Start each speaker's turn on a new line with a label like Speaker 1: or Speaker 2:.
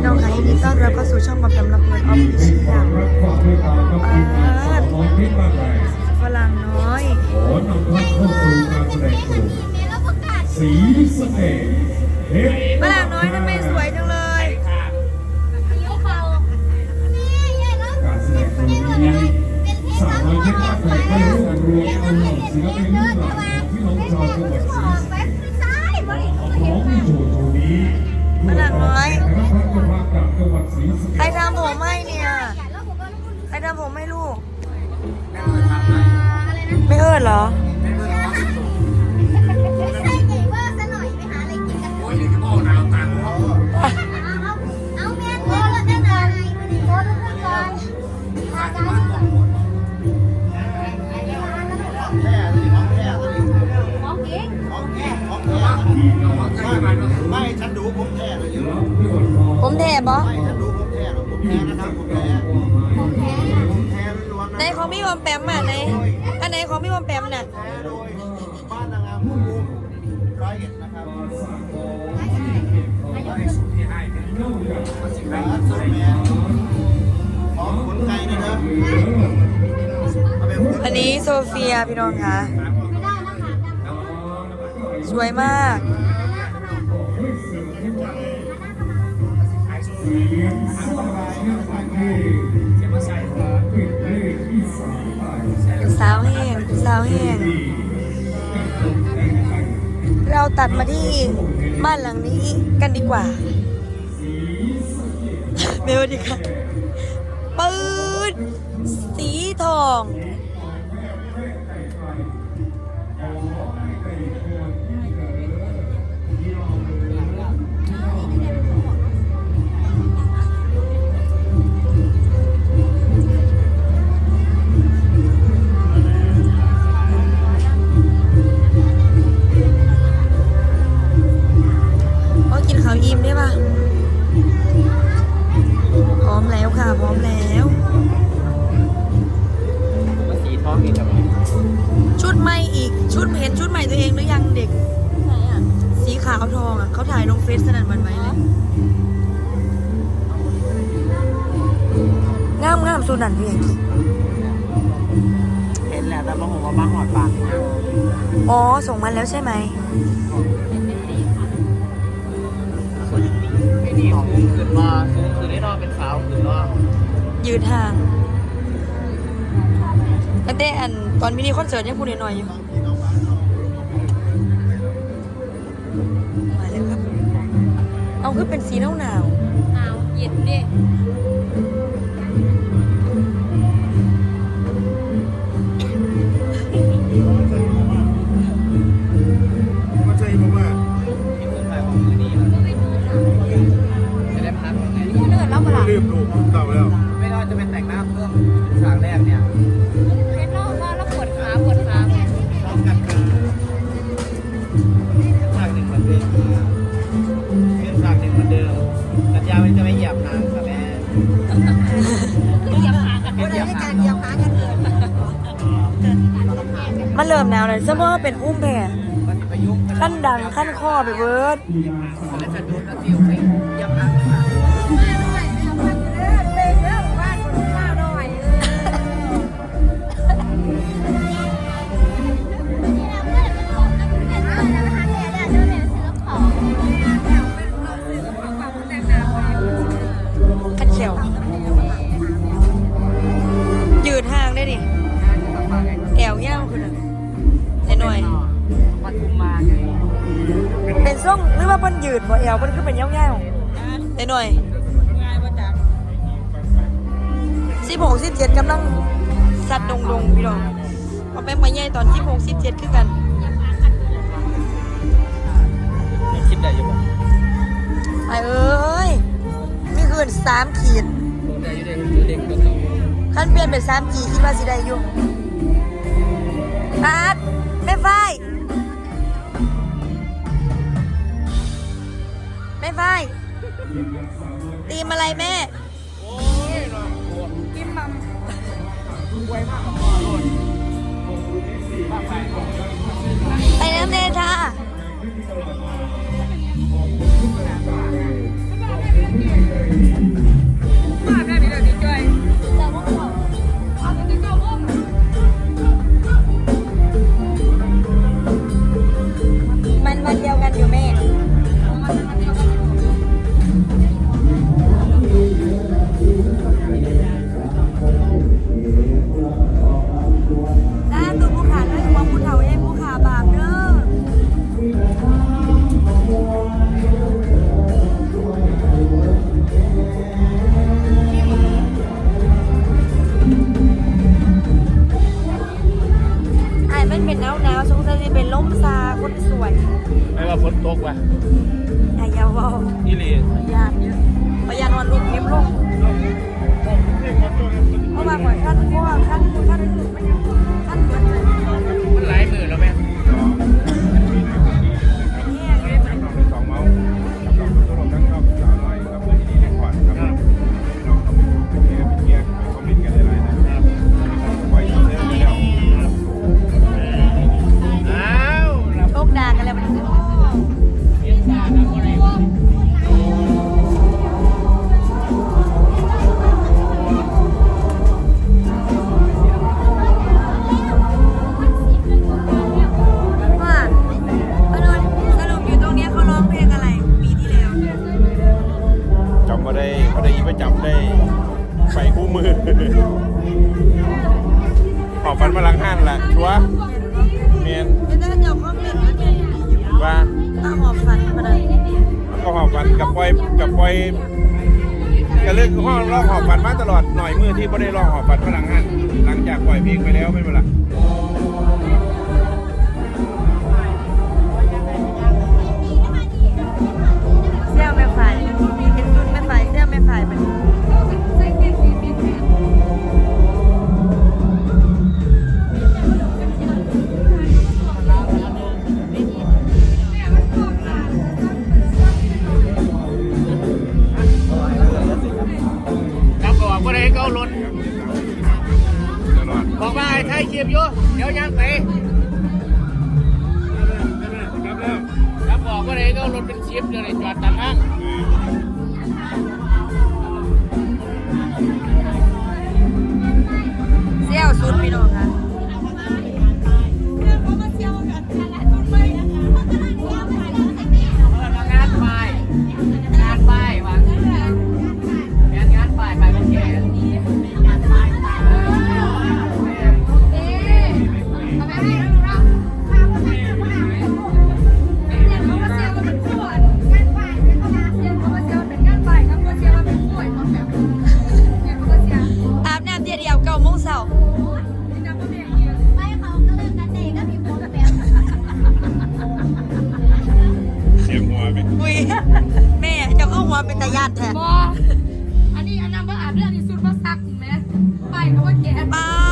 Speaker 1: พี่น้องค่ะยินดีต้อนรับเข้าสู่ช่องบำดำลำเพลินออฟฟิเชียล
Speaker 2: รับความเมตตากับทีมงานของน้องพิษบ้านไหน
Speaker 1: ฝรั่งน้อย
Speaker 2: ขอนำท่านเข้าสู่การแสดงโชว์สีสะเกดเทป
Speaker 1: ฝรั่งน้อยทำไมสวยจัง ใครทำผมให้ลูกไม่เอิดเหรอ
Speaker 3: ไม่ฉันดูผมแท้เลยอยู่
Speaker 1: ผมแถบเหรอ
Speaker 3: ไม่ฉันดูผมแท้ผมแท้นะครับผมแท้ผม
Speaker 1: ของพี่บอมแปมอะไหนอันไหนของพี่บอมแปมน่ะ
Speaker 3: แท้โดยบ้านนางงามมุมร้อยเอ็ดนะครับร้านสุดแม่ของขนไก่นะเอาไปขน
Speaker 1: อันนี้โซเฟียพี่น้องค่ะสวยมาก สาวแห้งสาวแห้งเราตัดมาที่บ้านหลังนี้กันดีกว่าเมลดีค่ะปืนสีทอง ฟซสนั่นหวันไหมเลยงามงามสุนันพี่เอง
Speaker 3: เห็นแล้วแต่มาผมว่าบ้าหอดปาก
Speaker 1: อ๋อ ส่งมาแล้วใช่ไหม
Speaker 3: ไม่ดีของขึ้นมาสูงคือได้นอนเป็นสาวขึ้นว่า
Speaker 1: ยืนห่างตั้งแต่อันตอนมินิคอนเสิร์ตยังพูดหน่อยๆอยู่ เอาคือเป็นสีหนาวหนาว
Speaker 4: เอาเย็นดิ
Speaker 3: ก็ใช่เพราะว่าที่ขึ้นไปของมือนี้จะได้พักยังไง
Speaker 4: พูดเนิร์ดแล้วเปล่า
Speaker 3: รีบดูเต่าแล้ว ไม่ว่าจะเป็นแต่งหน้า มัน
Speaker 4: เริ่
Speaker 3: มหนา
Speaker 1: วเลยซะเพราะว่าเป็นอุ้มแผ่
Speaker 3: มันจะประยุกต์
Speaker 1: ขั้นดังขั้นข้อไปเบิร์ด
Speaker 3: เงี้
Speaker 1: ยวคุณน่ะแต่หน่อย
Speaker 3: ปทุมมาไง
Speaker 1: เป็นส่งหรือว่าเพิ่นยืดบ่แอวเพิ่นคือเป็นเงี้ยวๆแต่หน่อยสิบหกสิบเจ็ดกำลังสัตว์ดงดงๆพี่น้องพอแป๊บมาใหญ่ตอนสิบหกสิบเจ็ดคือกัน
Speaker 3: คิดได้ยังไง
Speaker 1: ไอเอ้ยมีคืนสามขีด
Speaker 3: รู้ได้ยังไงรู้เด็กตัวโต
Speaker 1: ขั้นเปลี่ยนเป็นสามขีดคิดว่าสิได้อยู่ ปาดแม่ไฟแม่ไฟตีมอะไรแม่
Speaker 4: โอ้ย
Speaker 1: กิมมัมไวมา
Speaker 5: ก
Speaker 1: ไปน้ำ
Speaker 6: เนธาไม่
Speaker 5: เป็
Speaker 1: นไร
Speaker 6: ฝันมาลังห้านละชัวร์เมน
Speaker 1: ไม่ได้เดี๋ยวก็เป็นอันนี้
Speaker 6: ว่า
Speaker 1: ตาหอบฟันมาเลย
Speaker 6: ก็หอบฟันกับปล่อยกับปล่อยก็เรื่อกห้องรองหอบฟันมาตลอดหน่อยมือที่ไม่ได้รองหอบฟันมาลังหันหลังจากปล่อยเพลงไปแล้วไม่เป็นไร
Speaker 5: รถเป็นชิปเลยจอดตานั่ง
Speaker 1: เสี่ยวสุดพี่น้องค่ะ เป็นตาญาติแท้
Speaker 4: บออันนี้อันนั้นบ่อาบเรื่องอันนี้สุดบ่ซักเห็ไหมไปเขาว่าแก่
Speaker 1: ป้า